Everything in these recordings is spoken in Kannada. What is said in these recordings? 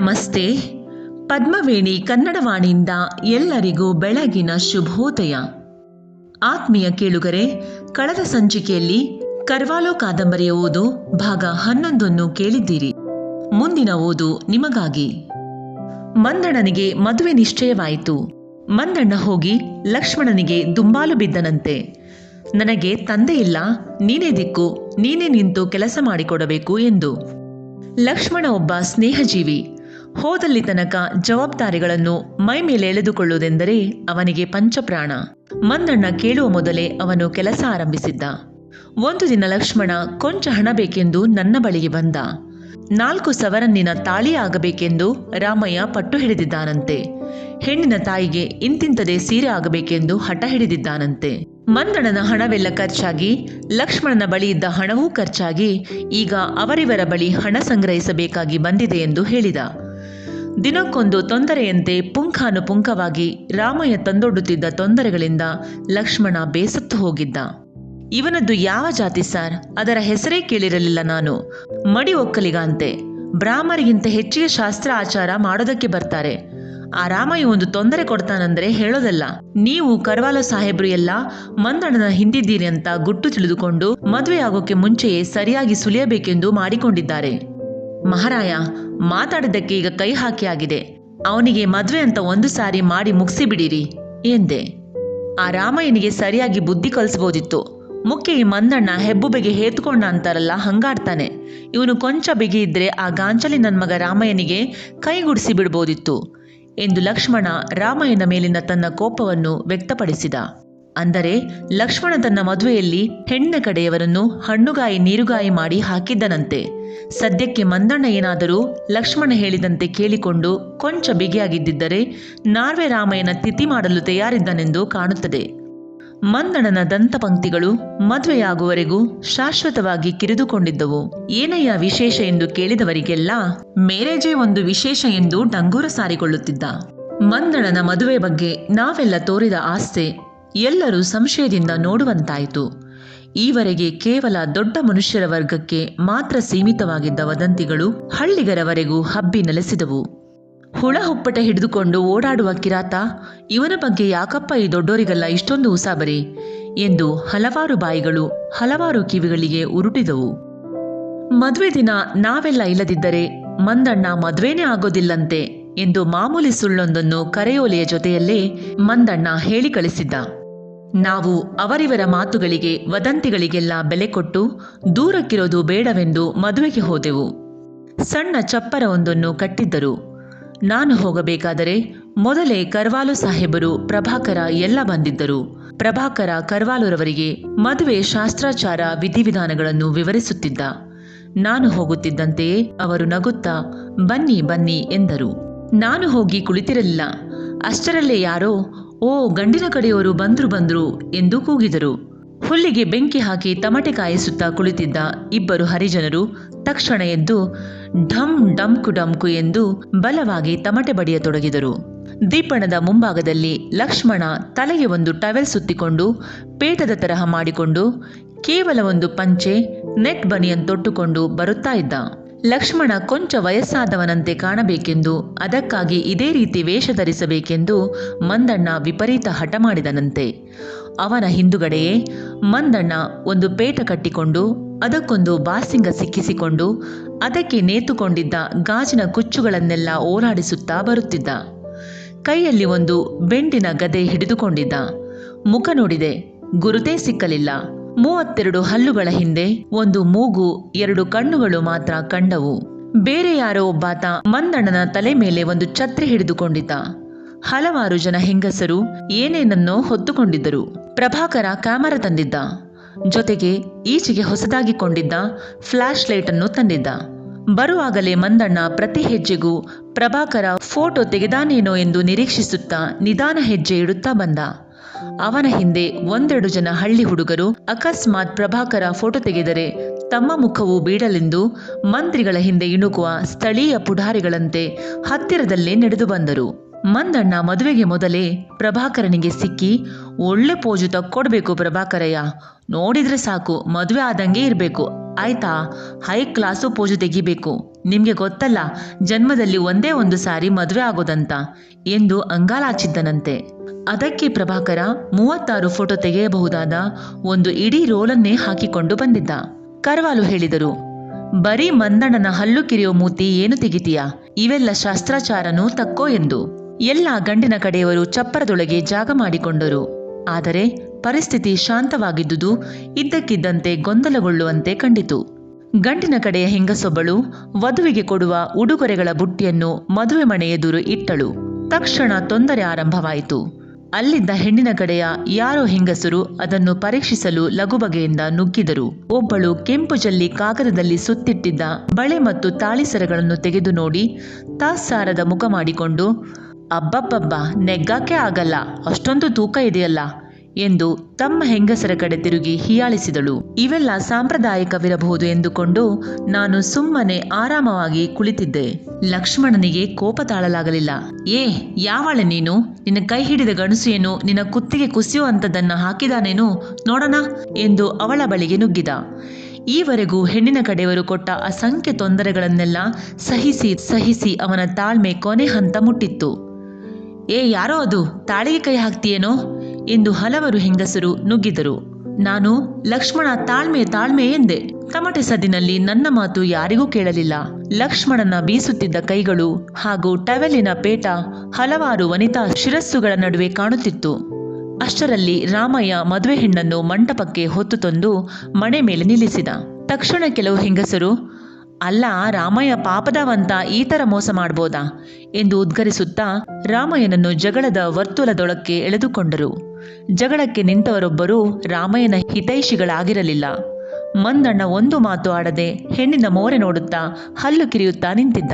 ನಮಸ್ತೆ. ಪದ್ಮವೇಣಿ ಕನ್ನಡವಾಣಿಯಿಂದ ಎಲ್ಲರಿಗೂ ಬೆಳಗಿನ ಶುಭೋದಯ. ಆತ್ಮೀಯ ಕೇಳುಗರೆ, ಕಳೆದ ಸಂಚಿಕೆಯಲ್ಲಿ ಕರ್ವಾಲೋ ಕಾದಂಬರಿಯ ಓದು ಭಾಗ ಹನ್ನೊಂದನ್ನು ಕೇಳಿದ್ದೀರಿ. ಮುಂದಿನ ಓದು ನಿಮಗಾಗಿ. ಮಂದಣ್ಣನಿಗೆ ಮದುವೆ ನಿಶ್ಚಯವಾಯಿತು. ಮಂದಣ್ಣ ಹೋಗಿ ಲಕ್ಷ್ಮಣನಿಗೆ ದುಂಬಾಲು ಬಿದ್ದನಂತೆ. ನನಗೆ ತಂದೆ ಇಲ್ಲ, ನೀನೇ ದಿಕ್ಕು, ನೀನೇ ನಿಂತು ಕೆಲಸ ಮಾಡಿಕೊಡಬೇಕು ಎಂದು. ಲಕ್ಷ್ಮಣ ಒಬ್ಬ ಸ್ನೇಹಜೀವಿ. ಹೋದಲ್ಲಿ ತನಕ ಜವಾಬ್ದಾರಿಗಳನ್ನು ಮೈ ಮೇಲೆ ಎಳೆದುಕೊಳ್ಳುವುದೆಂದರೆ ಅವನಿಗೆ ಪಂಚಪ್ರಾಣ. ಮಂದಣ್ಣ ಕೇಳುವ ಮೊದಲೇ ಅವನು ಕೆಲಸ ಆರಂಭಿಸಿದ್ದ. ಒಂದು ದಿನ ಲಕ್ಷ್ಮಣ, ಕೊಂಚ ಹಣ ಬೇಕೆಂದು ನನ್ನ ಬಳಿಗೆ ಬಂದ. ನಾಲ್ಕು ಸವರನ್ನಿನ ತಾಳಿ ಆಗಬೇಕೆಂದು ರಾಮಯ್ಯ ಪಟ್ಟು ಹಿಡಿದಿದ್ದಾನಂತೆ. ಹೆಣ್ಣಿನ ತಾಯಿಗೆ ಇಂತಿಂತದೇ ಸೀರೆ ಆಗಬೇಕೆಂದು ಹಠ ಹಿಡಿದಿದ್ದಾನಂತೆ. ಮಂದಣನ ಹಣವೆಲ್ಲ ಖರ್ಚಾಗಿ, ಲಕ್ಷ್ಮಣನ ಬಳಿ ಇದ್ದ ಹಣವೂ ಖರ್ಚಾಗಿ, ಈಗ ಅವರಿವರ ಬಳಿ ಹಣ ಸಂಗ್ರಹಿಸಬೇಕಾಗಿ ಬಂದಿದೆ ಎಂದು ಹೇಳಿದ. ದಿನಕ್ಕೊಂದು ತೊಂದರೆಯಂತೆ ಪುಂಖಾನುಪುಂಖವಾಗಿ ರಾಮಯ್ಯ ತಂದೊಡ್ಡುತ್ತಿದ್ದ ತೊಂದರೆಗಳಿಂದ ಲಕ್ಷ್ಮಣ ಬೇಸತ್ತು ಹೋಗಿದ್ದ. ಇವನದ್ದು ಯಾವ ಜಾತಿ ಸರ್? ಅದರ ಹೆಸರೇ ಕೇಳಿರಲಿಲ್ಲ ನಾನು. ಮಡಿ ಒಕ್ಕಲಿಗಂತೆ. ಬ್ರಾಹ್ಮರಿಗಿಂತ ಹೆಚ್ಚಿಗೆ ಶಾಸ್ತ್ರ ಆಚಾರ ಮಾಡೋದಕ್ಕೆ ಬರ್ತಾರೆ. ಆ ರಾಮಯ್ಯ ಒಂದು ತೊಂದರೆ ಕೊಡ್ತಾನಂದ್ರೆ ಹೇಳೋದಲ್ಲ. ನೀವು ಕರ್ವಾಲ ಸಾಹೇಬ್ರು ಎಲ್ಲ ಮಂದಣನ ಹಿಂದಿದ್ದೀರಿ ಅಂತ ಗುಟ್ಟು ತಿಳಿದುಕೊಂಡು ಮದುವೆ ಆಗೋಕೆ ಮುಂಚೆಯೇ ಸರಿಯಾಗಿ ಸುಲಿಯಬೇಕೆಂದು ಮಾಡಿಕೊಂಡಿದ್ದಾರೆ. ಮಹಾರಾಯ, ಮಾತಾಡಿದ್ದಕ್ಕೆ ಈಗ ಕೈ ಹಾಕಿ ಆಗಿದೆ ಅವನಿಗೆ ಮದುವೆ ಅಂತ ಒಂದು ಸಾರಿ ಮಾಡಿ ಮುಗಿಸಿಬಿಡಿರಿ, ಎಂದೆ. ಆ ರಾಮಯ್ಯನಿಗೆ ಸರಿಯಾಗಿ ಬುದ್ಧಿ ಕಲಿಸ್ಬೋದಿತ್ತು. ಮುಖ್ಯ ಈ ಮಂದಣ್ಣ ಹೆಬ್ಬುಬೆಗೆ ಹೇತ್ಕೊಂಡ ಅಂತಾರಲ್ಲ, ಹಂಗಾಡ್ತಾನೆ. ಇವನು ಕೊಂಚ ಬಿಗಿ ಇದ್ರೆ ಆ ಗಾಂಚಲಿ ನನ್ನ ಮಗ ರಾಮಯ್ಯನಿಗೆ ಕೈಗುಡಿಸಿ ಬಿಡ್ಬೋದಿತ್ತು ಎಂದು ಲಕ್ಷ್ಮಣ ರಾಮಯ್ಯನ ಮೇಲಿನ ತನ್ನ ಕೋಪವನ್ನು ವ್ಯಕ್ತಪಡಿಸಿದ. ಅಂದರೆ ಲಕ್ಷ್ಮಣ ತನ್ನ ಮದುವೆಯಲ್ಲಿ ಹೆಣ್ಣ ಕಡೆಯವರನ್ನು ಹಣ್ಣುಗಾಯಿ ನೀರುಗಾಯಿ ಮಾಡಿ ಹಾಕಿದ್ದನಂತೆ. ಸದ್ಯಕ್ಕೆ ಮಂದಣ್ಣ ಏನಾದರೂ ಲಕ್ಷ್ಮಣ ಹೇಳಿದಂತೆ ಕೇಳಿಕೊಂಡು ಕೊಂಚ ಬಿಗಿಯಾಗಿದ್ದರೆ ನಾರ್ವೆ ರಾಮಯ್ಯನ ತಿಥಿ ಮಾಡಲು ತಯಾರಿದ್ದನೆಂದು ಕಾಣುತ್ತದೆ. ಮಂದಣ್ಣನ ದಂತಪಂಕ್ತಿಗಳು ಮದುವೆಯಾಗುವವರೆಗೂ ಶಾಶ್ವತವಾಗಿ ಕಿರಿದುಕೊಂಡಿದ್ದವು. ಏನಯ್ಯ ವಿಶೇಷ ಎಂದು ಕೇಳಿದವರಿಗೆಲ್ಲ ಮೇರೇಜೇ ಒಂದು ವಿಶೇಷ ಎಂದು ಡಂಗೂರ ಸಾರಿಕೊಳ್ಳುತ್ತಿದ್ದ. ಮಂದಣ್ಣನ ಮದುವೆ ಬಗ್ಗೆ ನಾವೆಲ್ಲ ತೋರಿದ ಆಸ್ತೆ ಎಲ್ಲರೂ ಸಂಶಯದಿಂದ ನೋಡುವಂತಾಯಿತು. ಈವರೆಗೆ ಕೇವಲ ದೊಡ್ಡ ಮನುಷ್ಯರ ವರ್ಗಕ್ಕೆ ಮಾತ್ರ ಸೀಮಿತವಾಗಿದ್ದ ವದಂತಿಗಳು ಹಳ್ಳಿಗರವರೆಗೂ ಹಬ್ಬಿ ನೆಲೆಸಿದವು. ಹುಳ ಹುಪ್ಪಟ ಹಿಡಿದುಕೊಂಡು ಓಡಾಡುವ ಕಿರಾತ, ಇವನ ಬಗ್ಗೆ ಯಾಕಪ್ಪ ಈ ದೊಡ್ಡೋರಿಗೆಲ್ಲ ಇಷ್ಟೊಂದು ಉಸಾಬರಿ ಎಂದು ಹಲವಾರು ಬಾಯಿಗಳು ಹಲವಾರು ಕಿವಿಗಳಿಗೆ ಉರುಟಿದವು. ಮದುವೆ ದಿನ ನಾವೆಲ್ಲ ಇಲ್ಲದಿದ್ದರೆ ಮಂದಣ್ಣ ಮದುವೆನೇ ಆಗೋದಿಲ್ಲಂತೆ ಎಂದು ಮಾಮೂಲಿ ಸುಳ್ಳೊಂದನ್ನು ಕರೆಯೋಲೆಯ ಜೊತೆಯಲ್ಲೇ ಮಂದಣ್ಣ ಹೇಳಿ ಕಳಿಸಿದ್ದ. ನಾವು ಅವರಿವರ ಮಾತುಗಳಿಗೆ, ವದಂತಿಗಳಿಗೆಲ್ಲ ಬೆಲೆ ಕೊಟ್ಟು ದೂರಕ್ಕಿರೋದು ಬೇಡವೆಂದು ಮದುವೆಗೆ ಹೋದೆವು. ಸಣ್ಣ ಚಪ್ಪರವೊಂದನ್ನು ಕಟ್ಟಿದ್ದರು. ನಾನು ಹೋಗಬೇಕಾದರೆ ಮೊದಲೇ ಕರ್ವಾಲು ಸಾಹೇಬರು, ಪ್ರಭಾಕರ ಎಲ್ಲ ಬಂದಿದ್ದರು. ಪ್ರಭಾಕರ ಕರ್ವಾಲುರವರಿಗೆ ಮದುವೆ ಶಾಸ್ತ್ರಾಚಾರ ವಿಧಿವಿಧಾನಗಳನ್ನು ವಿವರಿಸುತ್ತಿದ್ದ. ನಾನು ಹೋಗುತ್ತಿದ್ದಂತೆಯೇ ಅವರು ನಗುತ್ತಾ, ಬನ್ನಿ ಬನ್ನಿ ಎಂದರು. ನಾನು ಹೋಗಿ ಕುಳಿತಿರಲಿಲ್ಲ. ಅಷ್ಟರಲ್ಲೇ ಯಾರೋ ಓ ಗಂಡಿನ ಕಡೆಯವರು ಬಂದ್ರು ಬಂದ್ರು ಎಂದು ಕೂಗಿದರು. ಹುಲ್ಲಿಗೆ ಬೆಂಕಿ ಹಾಕಿ ತಮಟೆ ಕಾಯಿಸುತ್ತಾ ಕುಳಿತಿದ್ದ ಇಬ್ಬರು ಹರಿಜನರು ತಕ್ಷಣ ಎದ್ದು ಢಮ್ ಡಂಕು ಡಮ್ಕು ಎಂದು ಬಲವಾಗಿ ತಮಟೆ ಬಡಿಯತೊಡಗಿದರು. ದೀಪಣದ ಮುಂಭಾಗದಲ್ಲಿ ಲಕ್ಷ್ಮಣ ತಲೆಗೆ ಒಂದು ಟವೆಲ್ ಸುತ್ತಿಕೊಂಡು ಪೇಟದ ತರಹ ಮಾಡಿಕೊಂಡು ಕೇವಲ ಒಂದು ಪಂಚೆ ನೆಟ್ ಬನಿಯನ್ ತೊಟ್ಟುಕೊಂಡು ಬರುತ್ತಾ ಇದ್ದ. ಲಕ್ಷ್ಮಣ ಕೊಂಚ ವಯಸ್ಸಾದವನಂತೆ ಕಾಣಬೇಕೆಂದು, ಅದಕ್ಕಾಗಿ ಇದೇ ರೀತಿ ವೇಷ ಧರಿಸಬೇಕೆಂದು ಮಂದಣ್ಣ ವಿಪರೀತ ಹಠ ಮಾಡಿದನಂತೆ. ಅವನ ಹಿಂದುಗಡೆಯೇ ಮಂದಣ್ಣ ಒಂದು ಪೇಟ ಕಟ್ಟಿಕೊಂಡು, ಅದಕ್ಕೊಂದು ಬಾಸಿಂಗ ಸಿಕ್ಕಿಸಿಕೊಂಡು, ಅದಕ್ಕೆ ನೇತುಕೊಂಡಿದ್ದ ಗಾಜಿನ ಕುಚ್ಚುಗಳನ್ನೆಲ್ಲ ಓಲಾಡಿಸುತ್ತಾ ಬರುತ್ತಿದ್ದ. ಕೈಯಲ್ಲಿ ಒಂದು ಬೆಂಡಿನ ಗದೆ ಹಿಡಿದುಕೊಂಡಿದ್ದ. ಮುಖ ನೋಡಿದೆ, ಗುರುತೇ ಸಿಕ್ಕಲಿಲ್ಲ. ಮೂವತ್ತೆರಡು ಹಲ್ಲುಗಳ ಹಿಂದೆ ಒಂದು ಮೂಗು, ಎರಡು ಕಣ್ಣುಗಳು ಮಾತ್ರ ಕಂಡವು. ಬೇರೆ ಯಾರೋ ಒಬ್ಬಾತ ಮಂದಣ್ಣನ ತಲೆ ಮೇಲೆ ಒಂದು ಛತ್ರಿ ಹಿಡಿದುಕೊಂಡಿದ್ದ. ಹಲವಾರು ಜನ ಹೆಂಗಸರು ಏನೇನನ್ನೋ ಹೊತ್ತುಕೊಂಡಿದ್ದರು. ಪ್ರಭಾಕರ ಕ್ಯಾಮರಾ ತಂದಿದ್ದ. ಜೊತೆಗೆ ಈಚೆಗೆ ಹೊಸದಾಗಿ ಕೊಂಡಿದ್ದ ಫ್ಲಾಶ್ ಲೈಟ್ ಅನ್ನು ತಂದಿದ್ದ. ಬರುವಾಗಲೇ ಮಂದಣ್ಣ ಪ್ರತಿ ಹೆಜ್ಜೆಗೂ ಪ್ರಭಾಕರ ಫೋಟೋ ತೆಗೆದಾನೇನೋ ಎಂದು ನಿರೀಕ್ಷಿಸುತ್ತಾ ನಿಧಾನ ಹೆಜ್ಜೆ ಇಡುತ್ತಾ ಬಂದ. ಅವನ ಹಿಂದೆ ಒಂದೆರಡು ಜನ ಹಳ್ಳಿ ಹುಡುಗರು ಅಕಸ್ಮಾತ್ ಪ್ರಭಾಕರ ಫೋಟೋ ತೆಗೆದರೆ ತಮ್ಮ ಮುಖವು ಬೀಡಲೆಂದು ಮಂತ್ರಿಗಳ ಹಿಂದೆ ಇಣುಕುವ ಸ್ಥಳೀಯ ಪುಢಾರಿಗಳಂತೆ ಹತ್ತಿರದಲ್ಲೇ ನಡೆದು ಬಂದರು. ಮಂದಣ್ಣ ಮದುವೆಗೆ ಮೊದಲೇ ಪ್ರಭಾಕರನಿಗೆ ಸಿಕ್ಕಿ, ಒಳ್ಳೆ ಪೋಜು ತಕ್ಕೊಡ್ಬೇಕು ಪ್ರಭಾಕರಯ್ಯ. ನೋಡಿದ್ರೆ ಸಾಕು, ಮದುವೆ ಆದಂಗೆ ಇರಬೇಕು. ಆಯ್ತಾ? ಹೈ ಕ್ಲಾಸು ಪೋಜು ತೆಗಿಬೇಕು. ನಿಮ್ಗೆ ಗೊತ್ತಲ್ಲ, ಜನ್ಮದಲ್ಲಿ ಒಂದೇ ಒಂದು ಸಾರಿ ಮದುವೆ ಆಗೋದಂತ ಎಂದು ಅಂಗಾಲಾಚಿದ್ದನಂತೆ ಅದಕ್ಕೆ ಪ್ರಭಾಕರ ಮೂವತ್ತಾರು ಫೋಟೋ ತೆಗೆಯಬಹುದಾದ ಒಂದು ಇಡೀ ರೋಲನ್ನೇ ಹಾಕಿಕೊಂಡು ಬಂದಿದ್ದ. ಕರವಾಲು ಹೇಳಿದರು, ಬರೀ ಮಂದಣ್ಣನ ಹಲ್ಲು ಕಿರಿಯೋ ಮೂತಿ ಏನು ತೆಗಿತೀಯಾ? ಇವೆಲ್ಲ ಶಾಸ್ತ್ರಾಚಾರನೂ ತಕ್ಕೋ ಎಂದು. ಎಲ್ಲ ಗಂಡಿನ ಕಡೆಯವರು ಚಪ್ಪರದೊಳಗೆ ಜಾಗ ಮಾಡಿಕೊಂಡರು. ಆದರೆ ಪರಿಸ್ಥಿತಿ ಶಾಂತವಾಗಿದ್ದುದು, ಇದ್ದಕ್ಕಿದ್ದಂತೆ ಗೊಂದಲಗೊಳ್ಳುವಂತೆ ಕಂಡಿತು. ಗಂಡಿನ ಕಡೆಯ ಹೆಂಗಸೊಬ್ಬಳು ವಧುವಿಗೆ ಕೊಡುವ ಉಡುಗೊರೆಗಳ ಬುಟ್ಟಿಯನ್ನು ಮದುವೆ ಮನೆ ಎದುರು ಇಟ್ಟಳು. ತಕ್ಷಣ ತೊಂದರೆ ಆರಂಭವಾಯಿತು. ಅಲ್ಲಿದ್ದ ಹೆಣ್ಣಿನ ಕಡೆಯ ಯಾರೋ ಹೆಂಗಸರು ಅದನ್ನು ಪರೀಕ್ಷಿಸಲು ಲಘುಬಗೆಯಿಂದ ನುಗ್ಗಿದರು. ಒಬ್ಬಳು ಕೆಂಪು ಜಲ್ಲಿ ಕಾಗದದಲ್ಲಿ ಸುತ್ತಿಟ್ಟಿದ್ದ ಬಳೆ ಮತ್ತು ತಾಳಿಸರಗಳನ್ನು ತೆಗೆದು ನೋಡಿ ತಾಸಾರದ ಮುಖ ಮಾಡಿಕೊಂಡು, ಅಬ್ಬಬ್ಬಬ್ಬ, ನೆಗ್ಗಾಕೆ ಆಗಲ್ಲ. ಅಷ್ಟೊಂದು ತೂಕ ಇದೆಯಲ್ಲ. ಎಂದು ತಮ್ಮ ಹೆಂಗಸರ ಕಡೆ ತಿರುಗಿ ಹೀಯಾಳಿಸಿದಳು. ಇವೆಲ್ಲ ಸಾಂಪ್ರದಾಯಿಕವಿರಬಹುದು ಎಂದುಕೊಂಡು ನಾನು ಸುಮ್ಮನೆ ಆರಾಮವಾಗಿ ಕುಳಿತಿದ್ದೆ. ಲಕ್ಷ್ಮಣನಿಗೆ ಕೋಪ ತಾಳಲಾಗಲಿಲ್ಲ. ಏ, ಯಾವಳೆ ನೀನು? ನಿನ್ನ ಕೈ ಹಿಡಿದ ಗಣಸು ಏನು ನಿನ್ನ ಕುತ್ತಿಗೆ ಕುಸಿಯೋ ಅಂತದನ್ನ ಹಾಕಿದಾನೇನು? ನೋಡೋಣ ಎಂದು ಅವಳ ಬಳಿಗೆ ನುಗ್ಗಿದ. ಈವರೆಗೂ ಹೆಣ್ಣಿನ ಕಡೆಯವರು ಕೊಟ್ಟ ಅಸಂಖ್ಯ ತೊಂದರೆಗಳನ್ನೆಲ್ಲ ಸಹಿಸಿ ಸಹಿಸಿ ಅವನ ತಾಳ್ಮೆ ಕೊನೆ ಹಂತ ಮುಟ್ಟಿತ್ತು. ಏ, ಯಾರೋ ಅದು? ತಾಳಿಗೆ ಕೈ ಹಾಕ್ತೀಯೇನೋ? ಎಂದು ಹಲವರು ಹೆಂಗಸರು ನುಗ್ಗಿದರು. ನಾನು ಲಕ್ಷ್ಮಣ ತಾಳ್ಮೆ ತಾಳ್ಮೆ ಎಂದೆ. ತಮಟೆ ಸದಿನಲ್ಲಿ ನನ್ನ ಮಾತು ಯಾರಿಗೂ ಕೇಳಲಿಲ್ಲ. ಲಕ್ಷ್ಮಣನ ಬೀಸುತ್ತಿದ್ದ ಕೈಗಳು ಹಾಗೂ ಟವೆಲಿನ ಪೇಟ ಹಲವಾರು ವನಿತಾ ಶಿರಸ್ಸುಗಳ ನಡುವೆ ಕಾಣುತ್ತಿತ್ತು. ಅಷ್ಟರಲ್ಲಿ ರಾಮಯ್ಯ ಮದುವೆ ಹೆಣ್ಣನ್ನು ಮಂಟಪಕ್ಕೆ ಹೊತ್ತು ತಂದು ಮಣೆ ಮೇಲೆ ನಿಲ್ಲಿಸಿದ. ತಕ್ಷಣ ಕೆಲವು ಹೆಂಗಸರು, ಅಲ್ಲ, ರಾಮಯ್ಯ ಪಾಪದವಂತ ಈ ತರ ಮೋಸ ಮಾಡ್ಬೋದಾ? ಎಂದು ಉದ್ಗರಿಸುತ್ತಾ ರಾಮಯ್ಯನನ್ನು ಜಗಳದ ವರ್ತುಲದೊಳಕ್ಕೆ ಎಳೆದುಕೊಂಡರು. ಜಗಳಕ್ಕೆ ನಿಂತವರೊಬ್ಬರು ರಾಮಯ್ಯನ ಹಿತೈಷಿಗಳಾಗಿರಲಿಲ್ಲ. ಮಂದಣ್ಣ ಒಂದು ಮಾತು ಆಡದೆ ಹೆಣ್ಣಿನ ಮೋರೆ ನೋಡುತ್ತಾ ಹಲ್ಲು ಕಿರಿಯುತ್ತಾ ನಿಂತಿದ್ದ.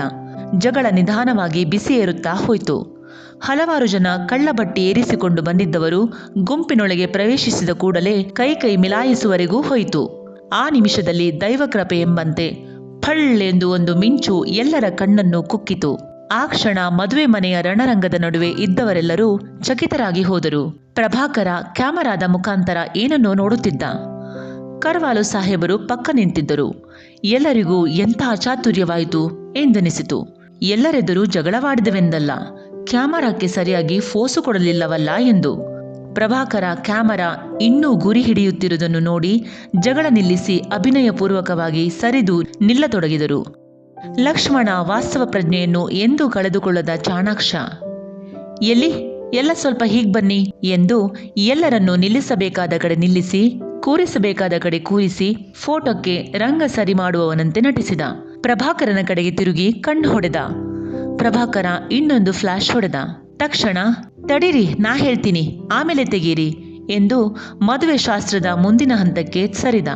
ಜಗಳ ನಿಧಾನವಾಗಿ ಬಿಸಿ ಏರುತ್ತಾ ಹೋಯಿತು. ಹಲವಾರು ಜನ ಕಳ್ಳಬಟ್ಟಿ ಏರಿಸಿಕೊಂಡು ಬಂದಿದ್ದವರು ಗುಂಪಿನೊಳಗೆ ಪ್ರವೇಶಿಸಿದ ಕೂಡಲೇ ಕೈ ಕೈ ಮಿಲಾಯಿಸುವರೆಗೂ ಹೋಯಿತು. ಆ ನಿಮಿಷದಲ್ಲಿ ದೈವಕೃಪೆ ಎಂಬಂತೆ ಫಳ್ಳೆಂದು ಒಂದು ಮಿಂಚು ಎಲ್ಲರ ಕಣ್ಣನ್ನು ಕುಕ್ಕಿತು. ಆ ಕ್ಷಣ ಮದುವೆ ಮನೆಯ ರಣರಂಗದ ನಡುವೆ ಇದ್ದವರೆಲ್ಲರೂ ಚಕಿತರಾಗಿ ಹೋದರು. ಪ್ರಭಾಕರ ಕ್ಯಾಮರಾದ ಮುಖಾಂತರ ಏನನ್ನೋ ನೋಡುತ್ತಿದ್ದ. ಕರ್ವಾಲು ಸಾಹೇಬರು ಪಕ್ಕ ನಿಂತಿದ್ದರು. ಎಲ್ಲರಿಗೂ ಎಂಥ ಚಾತುರ್ಯವಾಯಿತು ಎಂದೆನಿಸಿತು. ಎಲ್ಲರೆದುರು ಜಗಳವಾಡಿದವೆಂದಲ್ಲ, ಕ್ಯಾಮರಾಕ್ಕೆ ಸರಿಯಾಗಿ ಫೋಸು ಕೊಡಲಿಲ್ಲವಲ್ಲ ಎಂದು. ಪ್ರಭಾಕರ ಕ್ಯಾಮರಾ ಇನ್ನೂ ಗುರಿ ಹಿಡಿಯುತ್ತಿರುವುದನ್ನು ನೋಡಿ ಜಗಳ ನಿಲ್ಲಿಸಿ ಅಭಿನಯಪೂರ್ವಕವಾಗಿ ಸರಿದು ನಿಲ್ಲತೊಡಗಿದರು. ಲಕ್ಷ್ಮಣ ವಾಸ್ತವ ಪ್ರಜ್ಞೆಯನ್ನು ಎಂದೂ ಕಳೆದುಕೊಳ್ಳದ ಚಾಣಾಕ್ಷ, ಎಲ್ಲಿ, ಎಲ್ಲ ಸ್ವಲ್ಪ ಹೀಗ್ ಬನ್ನಿ ಎಂದು ಎಲ್ಲರನ್ನೂ ನಿಲ್ಲಿಸಬೇಕಾದ ಕಡೆ ನಿಲ್ಲಿಸಿ, ಕೂರಿಸಬೇಕಾದ ಕಡೆ ಕೂರಿಸಿ ಫೋಟೋಕ್ಕೆ ರಂಗ ಸರಿ ಮಾಡುವವನಂತೆ ನಟಿಸಿದ. ಪ್ರಭಾಕರನ ಕಡೆಗೆ ತಿರುಗಿ ಕಣ್ಣು ಹೊಡೆದ. ಪ್ರಭಾಕರ ಇನ್ನೊಂದು ಫ್ಲಾಶ್ ಹೊಡೆದ. ತಕ್ಷಣ, ತಡೀರಿ, ನಾ ಹೇಳ್ತೀನಿ, ಆಮೇಲೆ ತೆಗೀರಿ ಎಂದು ಮದುವೆ ಶಾಸ್ತ್ರದ ಮುಂದಿನ ಹಂತಕ್ಕೆ ಸರಿದ.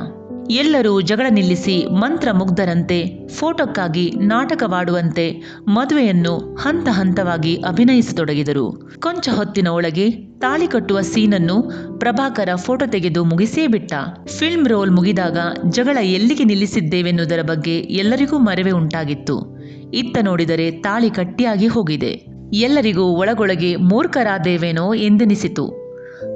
ಎಲ್ಲರೂ ಜಗಳ ನಿಲ್ಲಿಸಿ ಮಂತ್ರ ಮುಗ್ಧರಂತೆ ಫೋಟೋಕ್ಕಾಗಿ ನಾಟಕವಾಡುವಂತೆ ಮದುವೆಯನ್ನು ಹಂತ ಹಂತವಾಗಿ ಅಭಿನಯಿಸತೊಡಗಿದರು. ಕೊಂಚ ಹೊತ್ತಿನ ಒಳಗೆ ತಾಳಿ ಕಟ್ಟುವ ಸೀನನ್ನು ಪ್ರಭಾಕರ ಫೋಟೋ ತೆಗೆದು ಮುಗಿಸೇ ಬಿಟ್ಟ. ಫಿಲ್ಮ್ ರೋಲ್ ಮುಗಿದಾಗ ಜಗಳ ಎಲ್ಲಿಗೆ ನಿಲ್ಲಿಸಿದ್ದೇವೆನ್ನುವುದರ ಬಗ್ಗೆ ಎಲ್ಲರಿಗೂ ಮರವೆ ಉಂಟಾಗಿತ್ತು. ಇತ್ತ ನೋಡಿದರೆ ತಾಳಿ ಕಟ್ಟಿಯಾಗಿ ಹೋಗಿದೆ. ಎಲ್ಲರಿಗೂ ಒಳಗೊಳಗೆ ಮೂರ್ಖರಾದೇವೇನೋ ಎಂದೆನಿಸಿತು.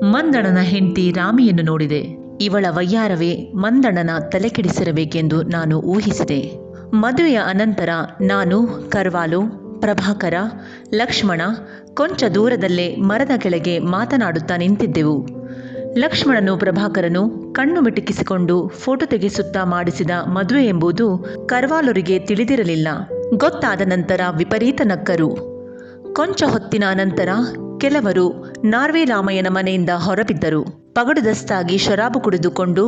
ಮಂದಣನ ಹೆಂಡತಿ ರಾಮಿಯನ್ನು ನೋಡಿದೆ. ಇವಳ ವಯ್ಯಾರವೇ ಮಂದಣ್ಣನ ತಲೆ ಕೆಡಿಸಿರಬೇಕೆಂದು ನಾನು ಊಹಿಸಿದೆ. ಮದುವೆಯ ಅನಂತರ ನಾನು, ಕರ್ವಾಲು, ಪ್ರಭಾಕರ, ಲಕ್ಷ್ಮಣ ಕೊಂಚ ದೂರದಲ್ಲೇ ಮರದ ಕೆಳಗೆ ಮಾತನಾಡುತ್ತಾ ನಿಂತಿದ್ದೆವು. ಲಕ್ಷ್ಮಣನು ಪ್ರಭಾಕರನು ಕಣ್ಣು ಮಿಟುಕಿಸಿಕೊಂಡು ಫೋಟೋ ತೆಗೆಸುತ್ತಾ ಮಾಡಿಸಿದ ಮದುವೆ ಎಂಬುದು ಕರ್ವಾಲುರಿಗೆ ತಿಳಿದಿರಲಿಲ್ಲ. ಗೊತ್ತಾದ ನಂತರ ವಿಪರೀತ ನಕ್ಕರು. ಕೊಂಚ ಹೊತ್ತಿನ ಅನಂತರ ಕೆಲವರು ನಾರ್ವೆ ರಾಮಯ್ಯನ ಮನೆಯಿಂದ ಹೊರಬಿದ್ದರು. ಪಗಡುದಸ್ತಾಗಿ ಶರಾಬು ಕುಡಿದುಕೊಂಡು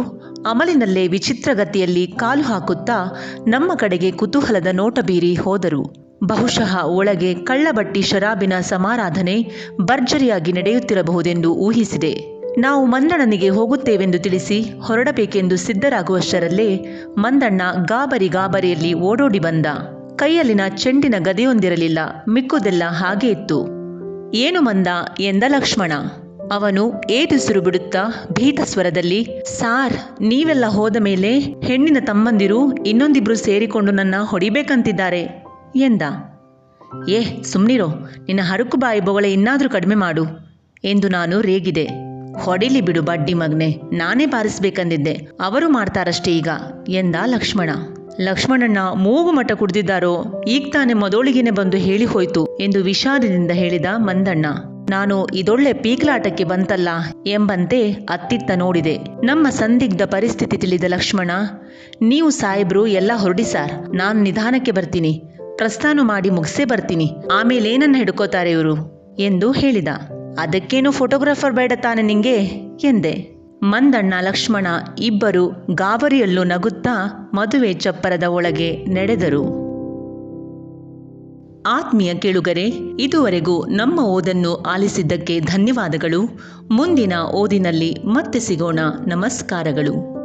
ಅಮಲಿನಲ್ಲೇ ವಿಚಿತ್ರಗತಿಯಲ್ಲಿ ಕಾಲು ಹಾಕುತ್ತಾ ನಮ್ಮ ಕಡೆಗೆ ಕುತೂಹಲದ ನೋಟ ಬೀರಿ ಹೋದರು. ಬಹುಶಃ ಒಳಗೆ ಕಳ್ಳಬಟ್ಟಿ ಶರಾಬಿನ ಸಮಾರಾಧನೆ ಭರ್ಜರಿಯಾಗಿ ನಡೆಯುತ್ತಿರಬಹುದೆಂದು ಊಹಿಸಿದೆ. ನಾವು ಮಂದಣ್ಣನಿಗೆ ಹೋಗುತ್ತೇವೆಂದು ತಿಳಿಸಿ ಹೊರಡಬೇಕೆಂದು ಸಿದ್ಧರಾಗುವಷ್ಟರಲ್ಲೇ ಮಂದಣ್ಣ ಗಾಬರಿ ಗಾಬರಿಯಲ್ಲಿ ಓಡೋಡಿ ಬಂದ. ಕೈಯಲ್ಲಿನ ಚೆಂಡಿನ ಗದೆಯೊಂದಿರಲಿಲ್ಲ, ಮಿಕ್ಕುದೆಲ್ಲ ಹಾಗೆ ಇತ್ತು. ಏನು ಮಂದ ಎಂದ ಲಕ್ಷ್ಮಣ? ಅವನು ಏದುಸಿರು ಬಿಡುತ್ತಾ ಭೀತ ಸ್ವರದಲ್ಲಿ ಸಾರ್, ನೀವೆಲ್ಲ ಹೋದ ಮೇಲೆ ಹೆಣ್ಣಿನ ತಮ್ಮಂದಿರು ಇನ್ನೊಂದಿಬ್ರು ಸೇರಿಕೊಂಡು ನನ್ನ ಹೊಡಿಬೇಕಂತಿದ್ದಾರೆ ಎಂದ. ಏ, ಸುಮ್ನಿರೋ, ನಿನ್ನ ಹರಕು ಬಾಯಿ ಬೊಗಳೆ ಇನ್ನಾದ್ರೂ ಕಡಿಮೆ ಮಾಡು ಎಂದು ನಾನು ರೇಗಿದೆ. ಹೊಡಿಲಿ ಬಿಡು ಬಡ್ಡಿ ಮಗ್ನೆ, ನಾನೇ ಬಾರಿಸ್ಬೇಕಂದಿದ್ದೆ ಅವರು ಮಾಡ್ತಾರಷ್ಟೇ ಈಗ ಎಂದ ಲಕ್ಷ್ಮಣ. ಲಕ್ಷ್ಮಣಣ್ಣ, ಮೂಗು ಮಠ ಕುಡ್ದಿದ್ದಾರೋ ಈಗ ತಾನೇ ಮೊದಲಿಗೆನೆ ಬಂದು ಹೇಳಿ ಹೋಯ್ತು ಎಂದು ವಿಷಾದದಿಂದ ಹೇಳಿದ ಮಂದಣ್ಣ. ನಾನು ಇದೊಳ್ಳೆ ಪೀಕ್ಲಾಟಕ್ಕೆ ಬಂತಲ್ಲ ಎಂಬಂತೆ ಅತ್ತಿತ್ತ ನೋಡಿದೆ. ನಮ್ಮ ಸಂದಿಗ್ಧ ಪರಿಸ್ಥಿತಿ ತಿಳಿದ ಲಕ್ಷ್ಮಣ, ನೀವು ಸಾಹೇಬ್ರು ಎಲ್ಲ ಹೊರಡಿ ಸಾರ್, ನಾನು ನಿಧಾನಕ್ಕೆ ಬರ್ತೀನಿ. ಪ್ರಸ್ಥಾನ ಮಾಡಿ ಮುಗಿಸೇ ಬರ್ತೀನಿ. ಆಮೇಲೆ ಏನನ್ನ ಹಿಡ್ಕೋತಾರೆ ಇವರು? ಎಂದು ಹೇಳಿದ. ಅದಕ್ಕೇನು ಫೋಟೋಗ್ರಾಫರ್ ಬೇಡ ತಾನೆ ನಿಂಗೆ? ಎಂದೆ. ಮಂದಣ್ಣ ಲಕ್ಷ್ಮಣ ಇಬ್ಬರು ಗಾಬರಿಯಲ್ಲೂ ನಗುತ್ತಾ ಮದುವೆ ಚಪ್ಪರದ ಒಳಗೆ ನಡೆದರು. ಆತ್ಮೀಯ ಕೇಳುಗರೆ ಇದುವರೆಗೂ ನಮ್ಮ ಓದನ್ನು ಆಲಿಸಿದ್ದಕ್ಕೆ ಧನ್ಯವಾದಗಳು. ಮುಂದಿನ ಓದಿನಲ್ಲಿ ಮತ್ತೆ ಸಿಗೋಣ. ನಮಸ್ಕಾರಗಳು.